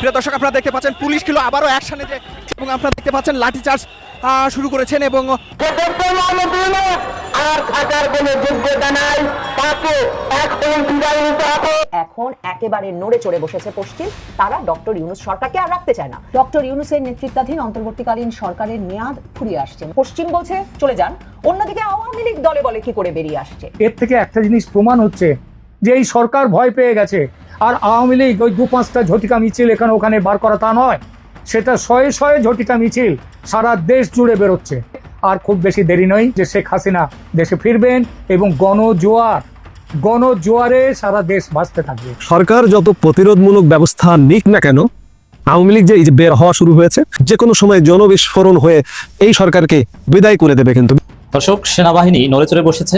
প্রিয় দর্শক আপনারা দেখতে পাচ্ছেন পুলিশ ছিল আবারও অ্যাকশনে যে এবং আপনারা দেখতে পাচ্ছেন লাঠিচার্জ আহ, শুরু করেছেন এবং এখন একেবারে নড়ে চড়ে বসেছে পশ্চিম। তারা ডক্টর ইউনুস সরকারকে আর রাখতে চায় না। ডক্টর ইউনুসের নেতৃত্বাধীন অন্তর্বর্তীকালীন সরকারের মেয়াদ ফুরিয়ে আসছে। পশ্চিম বলছে চলে যান। অন্যদিকে আওয়ামী লীগ দলে বলে কি করে বেরিয়ে আসছে? এর থেকে একটা জিনিস প্রমাণ হচ্ছে যে এই সরকার ভয় পেয়ে গেছে। আর আওয়ামী লীগ ওই দু পাঁচটা ঝটিকা মিছিল এখানে ওখানে বার করা তা নয়। সেটা শয়ে শয়ে ঝটিকা মিছিল সারা দেশ জুড়ে বেরোচ্ছে। আর খুব বেশি দেরি নয় যে শেখ হাসিনা দেশে ফিরবেন এবং গণজোয়ার গণজোয়ারে সারা দেশ বাঁচতে থাকবে। সরকার যত প্রতিরোধমূলক ব্যবস্থা নিক না কেন আওয়ামী লীগ যে বের হওয়া শুরু হয়েছে যে কোনো সময় জনবিস্ফোরণ হয়ে এই সরকারকে বিদায় করে দেবে কিন্তু। দর্শক সেনাবাহিনী নড়েচড়ে বসেছে।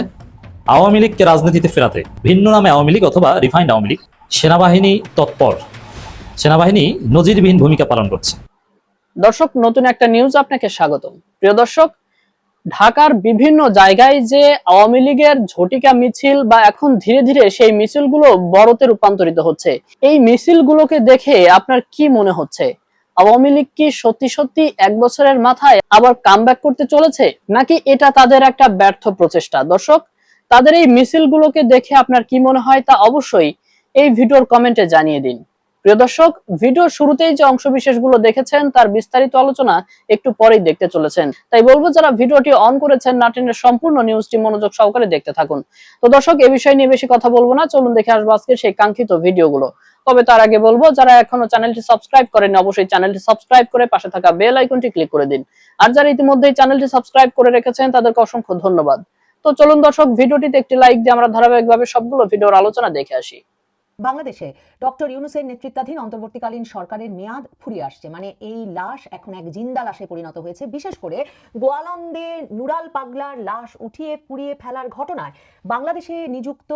আওয়ামী লীগকে রাজনীতিতে ফেরাতে ভিন্ন নামে আওয়ামী লীগ অথবা রিফাইন্ড আওয়ামী লীগ। সেনাবাহিনী তৎপর। সেনাবাহিনী নজিরবিহীন ভূমিকা পালন করছে। দর্শক, নতুন একটা নিউজ আপনাকে স্বাগত প্রিয় দর্শক, ঢাকার বিভিন্ন জায়গায় যে আওয়ামী লীগের ঝটিকা মিছিল বা এখন ধীরে ধীরে সেই মিছিলগুলো বড়তে রূপান্তরিত হচ্ছে, এই মিছিলগুলোকে দেখে আপনার কি মনে হচ্ছে? আওয়ামী লীগ কি সত্যি সত্যি এক বছরের মাথায় আবার কামব্যাক করতে চলেছে, নাকি এটা তাদের একটা ব্যর্থ প্রচেষ্টা? দর্শক, তাদের এই মিছিলগুলোকে দেখে আপনার কি মনে হয় তা অবশ্যই এই ভিডিওর কমেন্টে জানিয়ে দিন। প্রিয় দর্শক ভিডিওর শুরুতেই যে অংশ বিশেষগুলো দেখেছেন, তার বিস্তারিত আলোচনা একটু পরেই দেখতে চলেছেন। তাই বলব, যারা ভিডিওটি অন করেছেন নাটেনের সম্পূর্ণ নিউজটি মনোযোগ সহকারে দেখতে থাকুন। তো দর্শক, এ বিষয় নিয়ে বেশি কথা বলব না, চলুন দেখে আসব আজকে সেই কাঙ্ক্ষিত ভিডিওগুলো তবে তার আগে বলব, যারা এখনও চ্যানেলটি সাবস্ক্রাইব করেনি অবশ্যই চ্যানেলটি সাবস্ক্রাইব করে পাশে থাকা বেল আইকনটি ক্লিক করে দিন। আর যারা ইতিমধ্যেই চ্যানেলটি সাবস্ক্রাইব করে রেখেছেন, তাদেরকে অসংখ্য ধন্যবাদ। তো চলুন দর্শক ভিডিওটিতে একটি লাইক দিয়ে আমরা ধারাবাহিকভাবে সবগুলো ভিডিওর আলোচনা দেখে আসি। বাংলাদেশে ডক্টর ইউনুসের নেতৃত্বাধীন অন্তর্বর্তীকালীন সরকারের মেয়াদ ফুরিয়ে আসছে। মানে এই লাশ এখন এক জিন্দা লাশে পরিণত হয়েছে। বিশেষ করে গোয়ালন্দে নুরাল পাগলার লাশ উঠিয়ে পুড়িয়ে ফেলার ঘটনায় বাংলাদেশে নিযুক্ত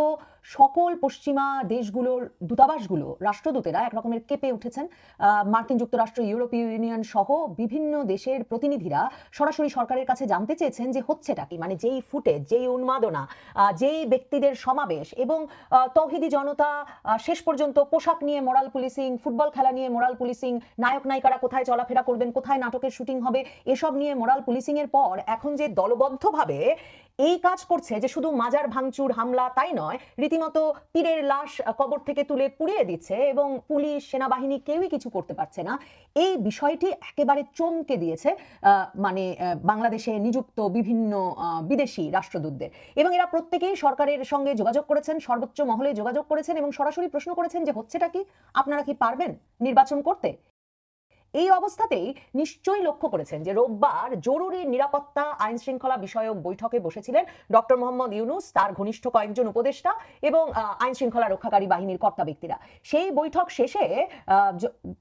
সকল পশ্চিমা দেশগুলোর দূতাবাসগুলো, রাষ্ট্রদূতেরা একরকমের কেঁপে উঠেছেন। মার্কিন যুক্তরাষ্ট্র, ইউরোপীয় ইউনিয়ন সহ বিভিন্ন দেশের প্রতিনিধিরা সরাসরি সরকারের কাছে জানতে চেয়েছেন যে হচ্ছেটা কি? মানে যেই ফুটেজ, যেই উন্মাদনা যেই ব্যক্তিদের সমাবেশ এবং তৌহিদি জনতা শেষ পর্যন্ত পোশাক নিয়ে মোরাল পুলিশিং, ফুটবল খেলা নিয়ে মোরাল পুলিশিং, নায়ক নায়িকারা কোথায় চলাফেরা করবেন, কোথায় নাটকের শুটিং হবে, এসব নিয়ে মোরাল পুলিশিং এর পর এখন যে দলবদ্ধভাবে এই কাজ করছে যে শুধু মাজার ভাঙচুর, হামলা তাই নয়, রীতিমতো পীরের লাশ কবর থেকে তুলে পুড়িয়ে দিচ্ছে এবং পুলিশ, সেনাবাহিনী কেউই কিছু করতে পারছে না। এই বিষয়টি একেবারে চমকে দিয়েছে মানে বাংলাদেশে নিযুক্ত বিভিন্ন বিদেশি রাষ্ট্রদূতদের। এবং এরা প্রত্যেকেই সরকারের সঙ্গে যোগাযোগ করেছেন, সর্বোচ্চ মহলে যোগাযোগ করেছেন এবং সরাসরি প্রশ্ন করেছেন যে, হচ্ছেটা কি? আপনারা কি পারবেন নির্বাচন করতে? এই অবস্থাতেই নিশ্চয়ই লক্ষ্য করেছেন যে রোববার জরুরি নিরাপত্তা আইন শৃঙ্খলা বিষয়ক বৈঠকে বসেছিলেন ডক্টর মোহাম্মদ ইউনুস, তার ঘনিষ্ঠ কয়েকজন উপদেষ্টা এবং আইন শৃঙ্খলা রক্ষাকারী বাহিনীর কর্তা ব্যক্তিরা। সেই বৈঠক শেষে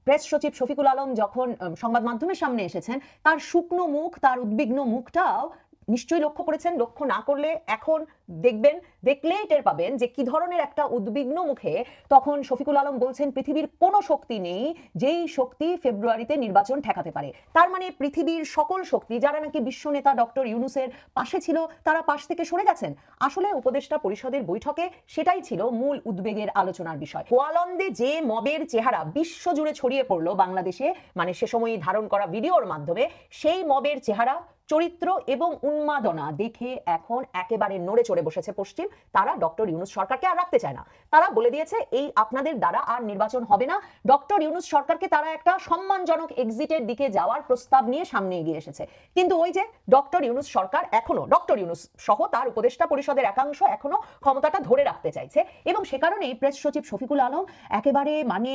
প্রেস সচিব শফিকুল আলম যখন সংবাদ মাধ্যমের সামনে এসেছেন, তার শুকনো মুখ, তার উদ্বিগ্ন মুখটাও নিশ্চয়ই লক্ষ্য করেছেন, লক্ষ্য না করলে এখন দেখবেন, দেখলেই টের পাবেন যে কি ধরনের একটা উদ্বিগ্ন মুখে তখন শফিকুল আলম বলছেন, পৃথিবীর কোনো শক্তি নেই যেই শক্তি ফেব্রুয়ারিতে নির্বাচন ঠেকাতে পারে। তার মানে পৃথিবীর সকল শক্তি, যারা নাকি বিশ্ব নেতা ডক্টর ইউনুসের পাশে ছিল, তারা পাশ থেকে সরে গেছেন। আসলে উপদেষ্টা পরিষদের বৈঠকে সেটাই ছিল মূল উদ্বেগের আলোচনার বিষয়। গোয়ালন্দে যে মবের চেহারা বিশ্বজুড়ে ছড়িয়ে পড়ল বাংলাদেশে মানে সে সময় ধারণ করা ভিডিওর মাধ্যমে, সেই মবের চেহারা চরিত্র এবং উন্মাদনা দেখে এখন একেবারে নড়ে চড়ে বসেছে পশ্চিম। তারা ডক্টর ইউনুস সরকারকে আর রাখতে চায় না। তারা বলে দিয়েছে, এই আপনাদের দ্বারা আর নির্বাচন হবে না। ডক্টর ইউনুস সরকারকে তারা একটা সম্মানজনক এক্সিটের দিকে যাওয়ার প্রস্তাব নিয়ে সামনে এগিয়ে এসেছে। কিন্তু ওই যে ডক্টর ইউনুস সরকার এখনও, ডক্টর ইউনুস সহ তার উপদেষ্টা পরিষদের একাংশ এখনও ক্ষমতাটা ধরে রাখতে চাইছে এবং সে কারণেই প্রেস সচিব শফিকুল আলম একেবারে মানে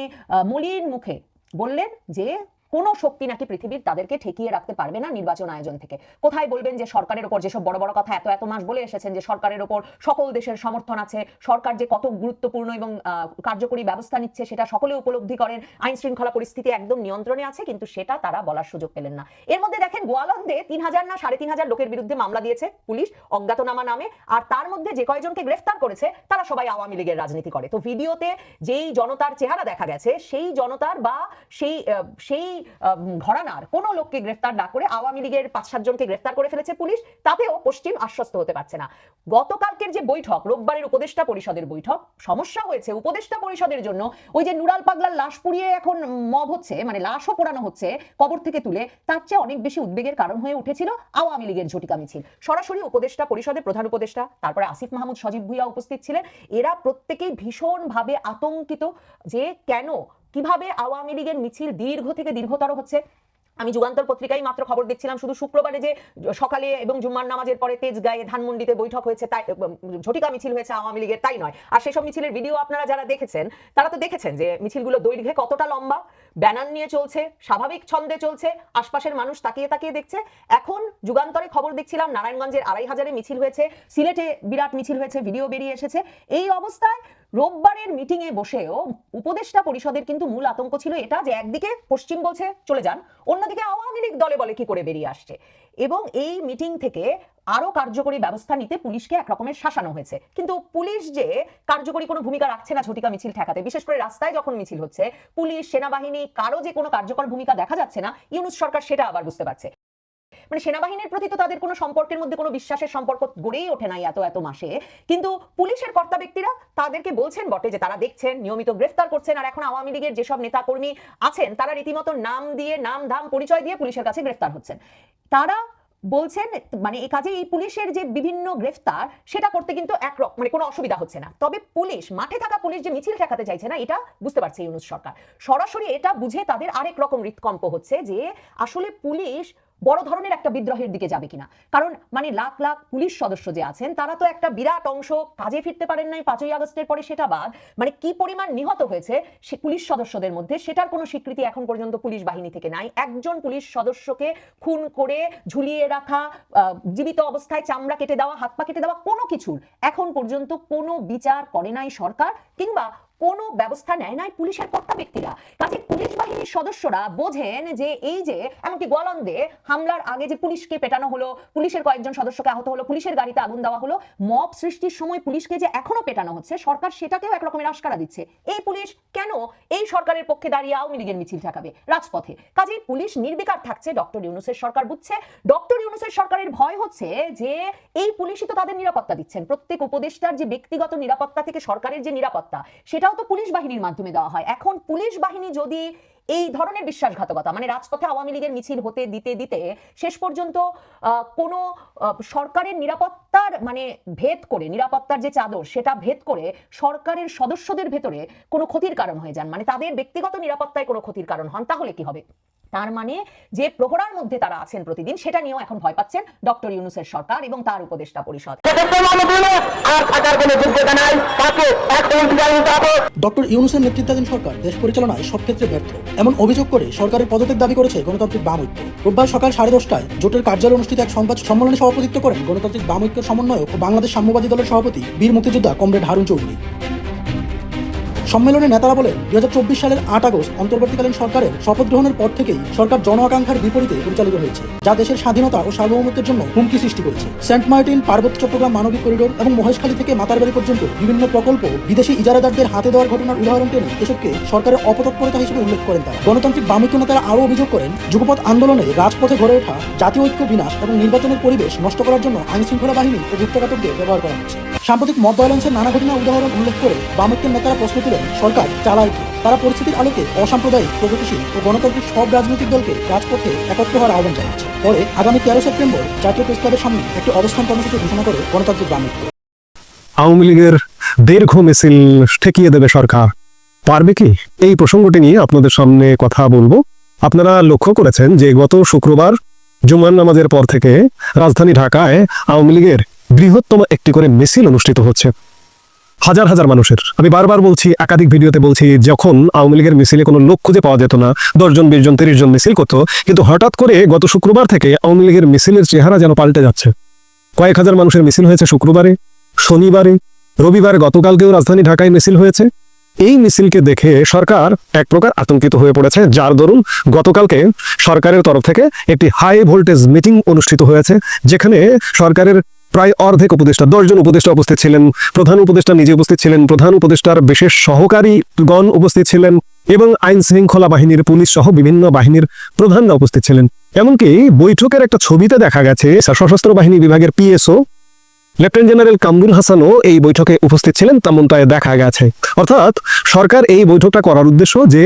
মলিন মুখে বললেন যে কোনো শক্তি নাকি পৃথিবীর তাদেরকে ঠেকিয়ে রাখতে পারবে না নির্বাচন আয়োজন থেকে। কোথায় বলবেন যে সরকারের ওপর যেসব বড় বড় কথা এত এত মাস বলে এসেছেন যে সরকারের ওপর সকল দেশের সমর্থন আছে, সরকার যে কত গুরুত্বপূর্ণ এবং কার্যকরী ব্যবস্থা নিচ্ছে সেটা সকলে উপলব্ধি করেন আইন শৃঙ্খলা পরিস্থিতি একদম নিয়ন্ত্রণে আছে কিন্তু সেটা তারা বলার সুযোগ পেলেন না। এর মধ্যে দেখেন গোয়ালন্দে তিন হাজার না সাড়ে তিন হাজার লোকের বিরুদ্ধে মামলা দিয়েছে পুলিশ, অজ্ঞাতনামা নামে, আর তার মধ্যে যে কয়জনকে গ্রেফতার করেছে তারা সবাই আওয়ামী লীগের রাজনীতি করে। তো ভিডিওতে যেই জনতার চেহারা দেখা গেছে, সেই জনতার বা সেই সেই ঘরানার কোনো লোককে গ্রেফতার না করে আওয়ামী লীগের পাঁচ সাতজনকে গ্রেফতার করে ফেলেছে পুলিশ, তাতেও পশ্চিম আশ্বস্ত হতে পারছে না। গতকালকের যে বৈঠক, রোববারের উপদেষ্টা পরিষদের বৈঠক, সমস্যা হয়েছে উপদেষ্টা পরিষদের জন্য। ওই যে নুরাল পাগলার লাশ পুড়িয়ে এখন মব হচ্ছে মানে লাশও পোড়ানো হচ্ছে কবর থেকে তুলে, তার চেয়ে অনেক বেশি উদ্বেগের কারণ হয়ে উঠেছিল আওয়ামী লীগের ঝটিকা মিছিল। সরাসরি উপদেষ্টা পরিষদের প্রধান উপদেষ্টা, তারপরে আসিফ মাহমুদ সজীব ভুইয়া উপস্থিত ছিলেন। এরা প্রত্যেকেই ভীষণভাবে আতঙ্কিত যে কেন কীভাবে আওয়ামী লীগের মিছিল দীর্ঘ থেকে দীর্ঘতর হচ্ছে? আমি যুগান্তর পত্রিকায় মাত্র খবর দেখছিলাম, শুধু শুক্রবারে যে সকালে এবং জুম্মার নামাজের পরে তেজগাঁয়ে ধানমন্ডিতে বৈঠক হয়েছে, তাই ঝটিকা মিছিল হয়েছে আওয়ামী লীগের, তাই নয়। আর সেসব মিছিলের ভিডিও আপনারা যারা দেখেছেন, তারা তো দেখেছেন যে মিছিলগুলো দৈর্ঘ্যে কতটা লম্বা, ব্যানার নিয়ে চলছে, স্বাভাবিক ছন্দে চলছে, আশপাশের মানুষ তাকিয়ে তাকিয়ে দেখছে। এখন যুগান্তরে খবর দেখছিলাম, নারায়ণগঞ্জের আড়াই হাজারে মিছিল হয়েছে, সিলেটে বিরাট মিছিল হয়েছে, ভিডিও বেরিয়ে এসেছে। এই অবস্থায় রোববারের মিটিং এ বসেও উপদেষ্টা পরিষদের কিন্তু মূল আতঙ্ক ছিল এটা যে একদিকে পশ্চিম বলছে, চলে যান, অন্যদিকে আওয়ামী লীগ দলে বলে কি করে বেরিয়ে আসছে। এবং এই মিটিং থেকে আরও কার্যকরী ব্যবস্থা নিতে পুলিশকে এক রকমের শাসানো হয়েছে। কিন্তু পুলিশ যে কার্যকরী কোনো ভূমিকা রাখছে না ঝটিকা মিছিল ঠেকাতে, বিশেষ করে রাস্তায় যখন মিছিল হচ্ছে, পুলিশ, সেনাবাহিনী, কারও যে কোনো কার্যকর ভূমিকা দেখা যাচ্ছে না, ইউনুস সরকার সেটা আবার বুঝতে পারছে। মানে সেনাবাহিনীর প্রতি তো তাদের কোনো সম্পর্কের মধ্যে কোনো বিশ্বাসের সম্পর্ক গড়েই ওঠে নাই এত এত মাসে। কিন্তু পুলিশের কর্তা ব্যক্তিরা তাদেরকে বলছেন বটে যে তারা দেখছেন, নিয়মিত গ্রেফতার করছেন, আর এখন আওয়ামী লীগের যেসব নেতাকর্মী আছেন, তারা রীতিমতো নাম দিয়ে, নাম ধাম পরিচয় দিয়ে পুলিশের কাছে গ্রেফতার হচ্ছেন। তারা বলছেন মানে এই কাজে এই পুলিশের যে বিভিন্ন গ্রেফতার, সেটা করতে কিন্তু এক মানে কোনো অসুবিধা হচ্ছে না। তবে পুলিশ, মাঠে থাকা পুলিশ যে মিছিল ঠেকাতে চাইছে না, এটা বুঝতে পারছে ইউনুস সরকার। সরাসরি এটা বুঝে তাদের আরেক রকম হৃৎকম্প হচ্ছে যে আসলে পুলিশ বড় ধরনের একটা বিদ্রোহের দিকে যাবে কিনা। কারণ মানে লাখ লাখ পুলিশ সদস্য যে আছেন, তারা তো একটা বিরাট অংশ কাজে ফিরতে পারেন নাই পাঁচই আগস্টের পরে সেটা বাদ। মানে কি পরিমাণ নিহত হয়েছে সে পুলিশ সদস্যদের মধ্যে, সেটার কোনো স্বীকৃতি এখন পর্যন্ত পুলিশ বাহিনী থেকে নাই। একজন পুলিশ সদস্যকে খুন করে ঝুলিয়ে রাখা জীবিত অবস্থায় চামড়া কেটে দেওয়া, হাত পা কেটে দেওয়া কোনো কিছুর এখন পর্যন্ত কোনো বিচার করে নাই সরকার, কিংবা কোনো ব্যবস্থা নেয় নাই পুলিশের কর্তা ব্যক্তিরা। কাজে পুলিশ বাহিনীর সদস্যরা বোঝেন যে এই যে, এমনকি গোয়ালন্দে হামলার আগে যে পুলিশকে পেটানো হলো, পুলিশের কয়েকজন সদস্যকে আহত হলো, পুলিশের গাড়িতে আগুন দেওয়া হলো, মব সৃষ্টির সময় পুলিশকে যে এখনও পেটানো হচ্ছে, সরকার সেটাকেও এক রকমের আশকারা দিচ্ছে। এই পুলিশ কেন এই সরকারের পক্ষে দাঁড়িয়ে আওয়ামী লীগের মিছিল ঠেকাবে? রাজপথে। কাজেই পুলিশ নির্বিকার থাকছে, ডক্টর ইউনুসের সরকার বুঝছে। ডক্টর ইউনুসের সরকারের ভয় হচ্ছে যে এই পুলিশই তো তাদের নিরাপত্তা দিচ্ছেন। প্রত্যেক উপদেষ্টার যে ব্যক্তিগত নিরাপত্তা থেকে সরকারের যে নিরাপত্তা, সেটাও তো পুলিশ বাহিনীর মাধ্যমে দেওয়া হয়। এখন পুলিশ বাহিনী যদি এই ধরনের বিশ্বাসঘাতকতা মানে রাজপথে আওয়ামী লীগের মিছিল হতে দিতে দিতে শেষ পর্যন্ত কোনো সরকারের নিরাপত্তার মানে ভেদ করে, নিরাপত্তার যে চাদর, সেটা ভেদ করে সরকারের সদস্যদের ভেতরে কোনো ক্ষতির কারণ হয়ে যান মানে তাদের ব্যক্তিগত নিরাপত্তায় কোনো ক্ষতির কারণ হন, তাহলে কি হবে? তার মানে যে প্রহরার মধ্যে তারা আছেন প্রতিদিন সেটা নিয়েও এখন ভয় পাচ্ছেন ডক্টর ইউনুসের সরকার এবং তার উপদেষ্টা পরিষদ। ডক্টর ইউনুসের নেতৃত্বাধীন সরকার দেশ পরিচালনায় সব ক্ষেত্রে ব্যর্থ। এমন অভিযোগ করে সরকারের পদত্যাগ দাবি করেছে গণতান্ত্রিক বাম ঐক্য। রোববার সকাল সাড়ে দশটায় জোটের কার্যালয়ে অনুষ্ঠিত এক সংবাদ সম্মেলনে সভাপতিত্ব করেন গণতান্ত্রিক বাম ঐক্যের সমন্বয়ক ও বাংলাদেশ সাম্যবাদী দলের সভাপতি বীর মুক্তিযোদ্ধা কমরেড হারুন চৌধুরী। সম্মেলনে নেতারা বলেন দু হাজার চব্বিশ সালের আট আগস্ট অন্তর্বর্তীকালীন সরকারের শপথ গ্রহণের পর থেকেই সরকার জন আকাঙ্ক্ষার বিপরীতে পরিচালিত হয়েছে, যা দেশের স্বাধীনতা ও সার্বভৌমত্বের জন্য হুমকি সৃষ্টি করেছে। সেন্ট মার্টিন, পার্বত্য চট্টগ্রাম মানবিক করিডোর এবং মহেশখালী থেকে মাতারবাড়ি পর্যন্ত বিভিন্ন প্রকল্প বিদেশি ইজারাদারদের হাতে দেওয়ার ঘটনার উদাহরণ টেনে এসবকে সরকারের অপতৎপরতা হিসেবে উল্লেখ করেন তারা। গণতান্ত্রিক বামিক্য নেতারা আরও অভিযোগ করেন যুগপথ আন্দোলনে রাজপথে গড়ে ওঠা জাতীয় ঐক্য বিনাশ এবং নির্বাচনের পরিবেশ নষ্ট করার জন্য আইন শৃঙ্খলা বাহিনী ও গুপ্তঘাতকদের ব্যবহার করা হচ্ছে। সাম্প্রতিক মত ভায়োলেন্সের নানা ঘটনার উদাহরণ উল্লেখ করে বামৈক্যের নেতারা প্রশ্ন তুলেন সরকার চালায় তারা পরিস্থিতির আলোকে অসাম্প্রদায়িক, প্রগতিশীল ও গণতান্ত্রিক সব রাজনৈতিক দলকে রাজপথে একত্র হওয়ার আহ্বান জানাচ্ছে। পরে আগামী তেরো সেপ্টেম্বর জাতীয় প্রেস ক্লাবের সামনে একটি অবস্থান কর্মসূচি ঘোষণা করে গণতান্ত্রিক বামৈক্য আওয়ামী লীগের দীর্ঘ মিছিল ঠেকিয়ে দেবে সরকার। পারবে কি? এই প্রসঙ্গটি নিয়ে আপনাদের সামনে কথা বলব। আপনারা লক্ষ্য করেছেন যে গত শুক্রবার জুমার নামাজের পর থেকে রাজধানী ঢাকায় আওয়ামী লীগের বৃহত্তম একটি করে মিছিল অনুষ্ঠিত হচ্ছে। হাজার হাজার মানুষের। আমি বারবার বলছি, একাধিক ভিডিওতে বলছি, যখন আওয়ামী লীগের মিছিলে কোনো লোক খুঁজে পাওয়া যেত না, দশজন বিশ জন তিরিশ জন মিছিল করতো, কিন্তু হঠাৎ করে গত শুক্রবার থেকে আওয়ামী লীগের মিছিলের চেহারা যেন পাল্টে যাচ্ছে। কয়েক হাজার মানুষের মিছিল হয়েছে শুক্রবারে, শনিবারে, রবিবার, গতকালকেও রাজধানী ঢাকায় মিছিল হয়েছে। এই মিছিলকে দেখে সরকার এক প্রকার আতঙ্কিত হয়ে পড়েছে। যার দরুন গতকালকে সরকারের তরফ থেকে একটি হাই ভোল্টেজ মিটিং অনুষ্ঠিত হয়েছে, যেখানে সরকারের প্রায় অর্ধেক উপদেষ্টা, দশজন উপদেষ্টা উপস্থিত ছিলেন, প্রধান উপদেষ্টা নিজে উপস্থিত ছিলেন, প্রধান উপদেষ্টার বিশেষ সহকারী গণ উপস্থিত ছিলেন এবং আইন শৃঙ্খলা বাহিনীর পুলিশ সহ বিভিন্ন বাহিনীর প্রধানরা উপস্থিত ছিলেন। এমনকি বৈঠকের একটা ছবিতে দেখা গেছে, সশস্ত্র বাহিনী বিভাগের পিএসও লেফটেন্যান্ট জেনারেল কামরুল হাসানও এই বৈঠকে উপস্থিত ছিলেন তেমনটাই দেখা গেছে। অর্থাৎ সরকার এই বৈঠকটা করার উদ্দেশ্য যে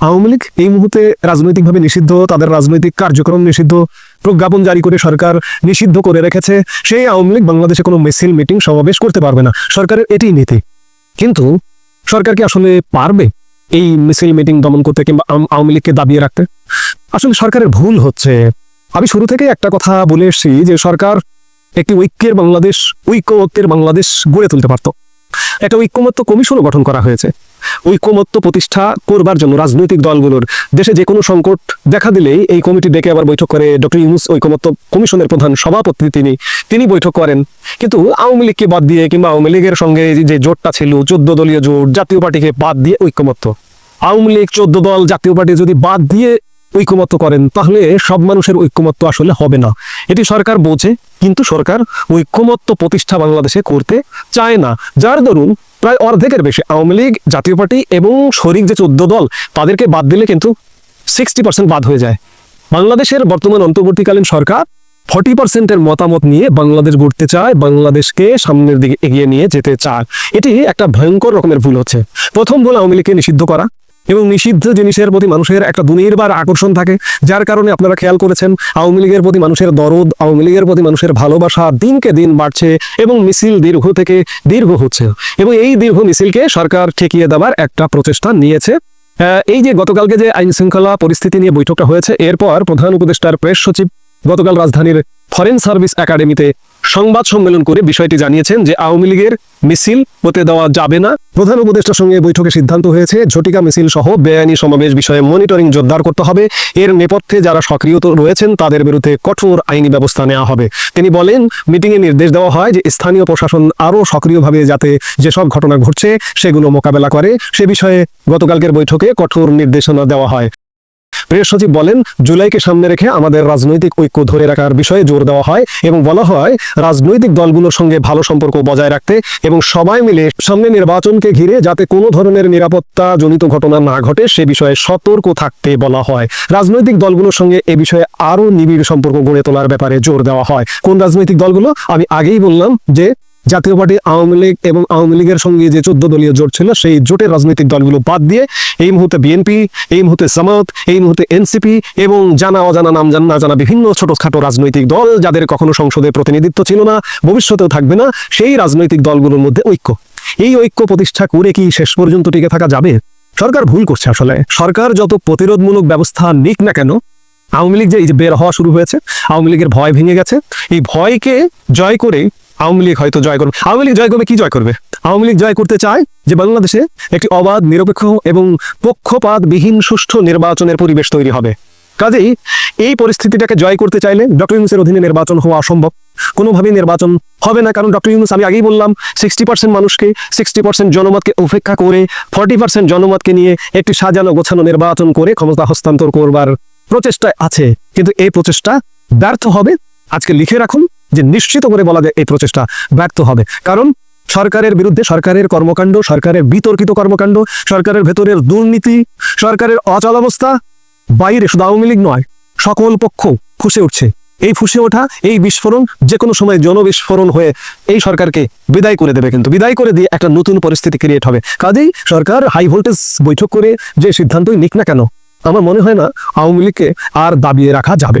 আওয়ামী লীগ এই মুহূর্তে রাজনৈতিকভাবে নিষিদ্ধ, তাদের রাজনৈতিক কার্যক্রম নিষিদ্ধ প্রজ্ঞাপন জারি করে সরকার নিষিদ্ধ করে রেখেছে। সেই আওয়ামী লীগ বাংলাদেশে কোনো মিছিল, মিটিং, সমাবেশ করতে পারবে না। সরকারের এটাই নীতি। কিন্তু সরকার কি আসলে পারবে এই মিছিল, মিটিং দমন করতে কিংবা আওয়ামী লীগকে দাবিয়ে রাখতে? আসলে সরকারের ভুল হচ্ছে। আমি শুরু থেকে একটা কথা বলে এসেছি যে সরকার একটি ঐক্যের বাংলাদেশ, ঐক্যমত্যের বাংলাদেশ গড়ে তুলতে পারত। একটা ঐক্যমত্য কমিশনও গঠন করা হয়েছে। ঐক্যমত্য প্রতিষ্ঠা করবার জন্য রাজনৈতিক দলগুলোর দেশে যে কোনো সংকট দেখা দিলেই এই কমিটি ডেকে আবার বৈঠক করে। ডক্টর ইউনুস ঐক্যমত্য কমিশনের প্রধান সভাপতি তিনি তিনি বৈঠক করেন। কিন্তু আওয়ামী লীগকে বাদ দিয়ে কিংবা আওয়ামী লীগের সঙ্গে যে জোটটা ছিল, চোদ্দ দলীয় জোট, জাতীয় পার্টিকে বাদ দিয়ে ঐক্যমত্য আওয়ামী লীগ, চোদ্দ দল, জাতীয় পার্টি যদি বাদ দিয়ে ঐক্যমত্য করেন, তাহলে সব মানুষের ঐক্যমত্য আসলে হবে না। এটি সরকার বোঝে, কিন্তু সরকার ঐক্যমত্য প্রতিষ্ঠা বাংলাদেশে করতে চায় না। যার দরুন প্রায় অর্ধেকের বেশি। আওয়ামী লীগ, জাতীয় পার্টি এবং শরিক যে চোদ্দ দল, তাদেরকে বাদ দিলে কিন্তু সিক্সটি পার্সেন্ট বাদ হয়ে যায়। বাংলাদেশের বর্তমান অন্তর্বর্তীকালীন সরকার ফর্টি পার্সেন্টের মতামত নিয়ে বাংলাদেশ গড়তে চায়, বাংলাদেশকে সামনের দিকে এগিয়ে নিয়ে যেতে চায়। এটি একটা ভয়ঙ্কর রকমের ভুল হচ্ছে। প্রথম ভুল আওয়ামী লীগকে নিষিদ্ধ করা এবং নিষিদ্ধ জিনিসের প্রতি মানুষের একটা দুনির্বার আকর্ষণ থাকে, যার কারণে আপনারা খেয়াল করেছেন, আওয়ামী লীগের প্রতি মানুষের দরদ, আওয়ামী লীগের প্রতি মানুষের ভালোবাসা দিনকে দিন বাড়ছে এবং মিছিল দীর্ঘ থেকে দীর্ঘ হচ্ছে। এবং এই দীর্ঘ মিছিলকে সরকার ঠেকিয়ে দেওয়ার একটা প্রচেষ্টা নিয়েছে। এই যে গতকালকে যে আইন শৃঙ্খলা পরিস্থিতি নিয়ে বৈঠকটা হয়েছে, এরপর প্রধান উপদেষ্টার প্রেস সচিব গতকাল রাজধানীর ফরেন সার্ভিস একাডেমিতে সংবাদ সম্মেলন করে বিষয়টি জানিয়েছেন যে আওয়ামী লীগের মিছিল হতে দেওয়া যাবে না। প্রধান উপদেষ্টার সঙ্গে বৈঠকে সিদ্ধান্ত হয়েছে, ঝটিকা মিছিল সহ বেআইনি সমাবেশ বিষয়ে মনিটরিং জোরদার করতে হবে। এর নেপথ্যে যারা সক্রিয় রয়েছেন, তাদের বিরুদ্ধে কঠোর আইনি ব্যবস্থা নেওয়া হবে। তিনি বলেন মিটিংয়ে নির্দেশ দেওয়া হয় যে স্থানীয় প্রশাসন আরও সক্রিয়ভাবে যাতে যেসব ঘটনা ঘটছে, সেগুলো মোকাবেলা করে। সে বিষয়ে গতকালকের বৈঠকে কঠোর নির্দেশনা দেওয়া হয়। প্রেস সচিব বলেন, জুলাইকে সামনে রেখে আমাদের রাজনৈতিক ঐক্য ধরে রাখার বিষয়ে জোর দেওয়া হয় এবং বলা হয়, রাজনৈতিক দলগুলোর সঙ্গে ভালো সম্পর্ক বজায় রাখতে এবং সবাই মিলে সামনে নির্বাচনকে ঘিরে যাতে কোনো ধরনের নিরাপত্তা জনিত ঘটনা না ঘটে সে বিষয়ে সতর্ক থাকতে বলা হয়। রাজনৈতিক দলগুলোর সঙ্গে এ বিষয়ে আরও নিবিড় সম্পর্ক গড়ে তোলার ব্যাপারে জোর দেওয়া হয়। কোন রাজনৈতিক দলগুলো? আমি আগেই বললাম যে জাতীয় পার্টি আওয়ামী লীগ এবং আওয়ামী লীগের সঙ্গে যে চোদ্দ দলীয় জোট ছিল, সেই জোটের রাজনৈতিক দলগুলো বাদ দিয়ে এই মুহূর্তে বিএনপি, এই মুহূর্তে জামাত এই মুহূর্তে এনসিপি এবং জানা অজানা নাম জানা না জানা বিভিন্ন ছোটখাটো রাজনৈতিক দল যাদের কখনো সংসদে প্রতিনিধিত্ব ছিল না, ভবিষ্যতেও থাকবে না, সেই রাজনৈতিক দলগুলোর মধ্যে ঐক্য। এই ঐক্য প্রতিষ্ঠা করে কি শেষ পর্যন্ত টিকে থাকা যাবে? সরকার ভুল করছে আসলে। সরকার যত প্রতিরোধমূলক ব্যবস্থা নিক না কেন, আওয়ামী লীগ যে বের হওয়া শুরু হয়েছে, আওয়ামী লীগের ভয় ভেঙে গেছে। এই ভয়কে জয় করে আওয়ামী লীগ হয়তো জয় করবে। আওয়ামী লীগ জয় করবে, কি জয় করবে? আওয়ামী লীগ জয় করতে চায় যে বাংলাদেশে একটি অবাধ, নিরপেক্ষ এবং পক্ষপাতবিহীন সুষ্ঠু নির্বাচনের পরিবেশ তৈরি হবে। কাজেই এই পরিস্থিতিটাকে জয় করতে চাইলে ডক্টর ইউনুসের অধীনে নির্বাচন হওয়া অসম্ভব। কোনোভাবেই নির্বাচন হবে না, কারণ ডক্টর ইউনুস, আমি আগেই বললাম সিক্সটি পার্সেন্ট মানুষকে সিক্সটি পার্সেন্ট জনমতকে উপেক্ষা করে ফর্টি পার্সেন্ট জনমতকে নিয়ে একটি সাজানো, গোছানো নির্বাচন করে ক্ষমতা হস্তান্তর করবার প্রচেষ্টায় আছে। কিন্তু এই প্রচেষ্টা ব্যর্থ হবে। আজকে লিখে রাখুন যে নিশ্চিত করে বলা যায় এই প্রচেষ্টা ব্যর্থ হবে। কারণ সরকারের বিরুদ্ধে সরকারের কর্মকাণ্ড, সরকারের বিতর্কিত কর্মকাণ্ড, সরকারের ভেতরের দুর্নীতি, সরকারের অচলাবস্থা বাইরে শুধু আওয়ামী লীগ নয়, সকল পক্ষ ফুসে উঠছে। এই ফুসে ওঠা, এই বিস্ফোরণ যে কোনো সময় জনবিস্ফোরণ হয়ে এই সরকারকে বিদায় করে দেবে কিন্তু, বিদায় করে দিয়ে একটা নতুন পরিস্থিতি ক্রিয়েট হবে। কাজেই সরকার হাই ভোল্টেজ বৈঠক করে যে সিদ্ধান্তই নিক না কেন, আমার মনে হয় না আওয়ামী লীগকে আর দাবিয়ে রাখা যাবে।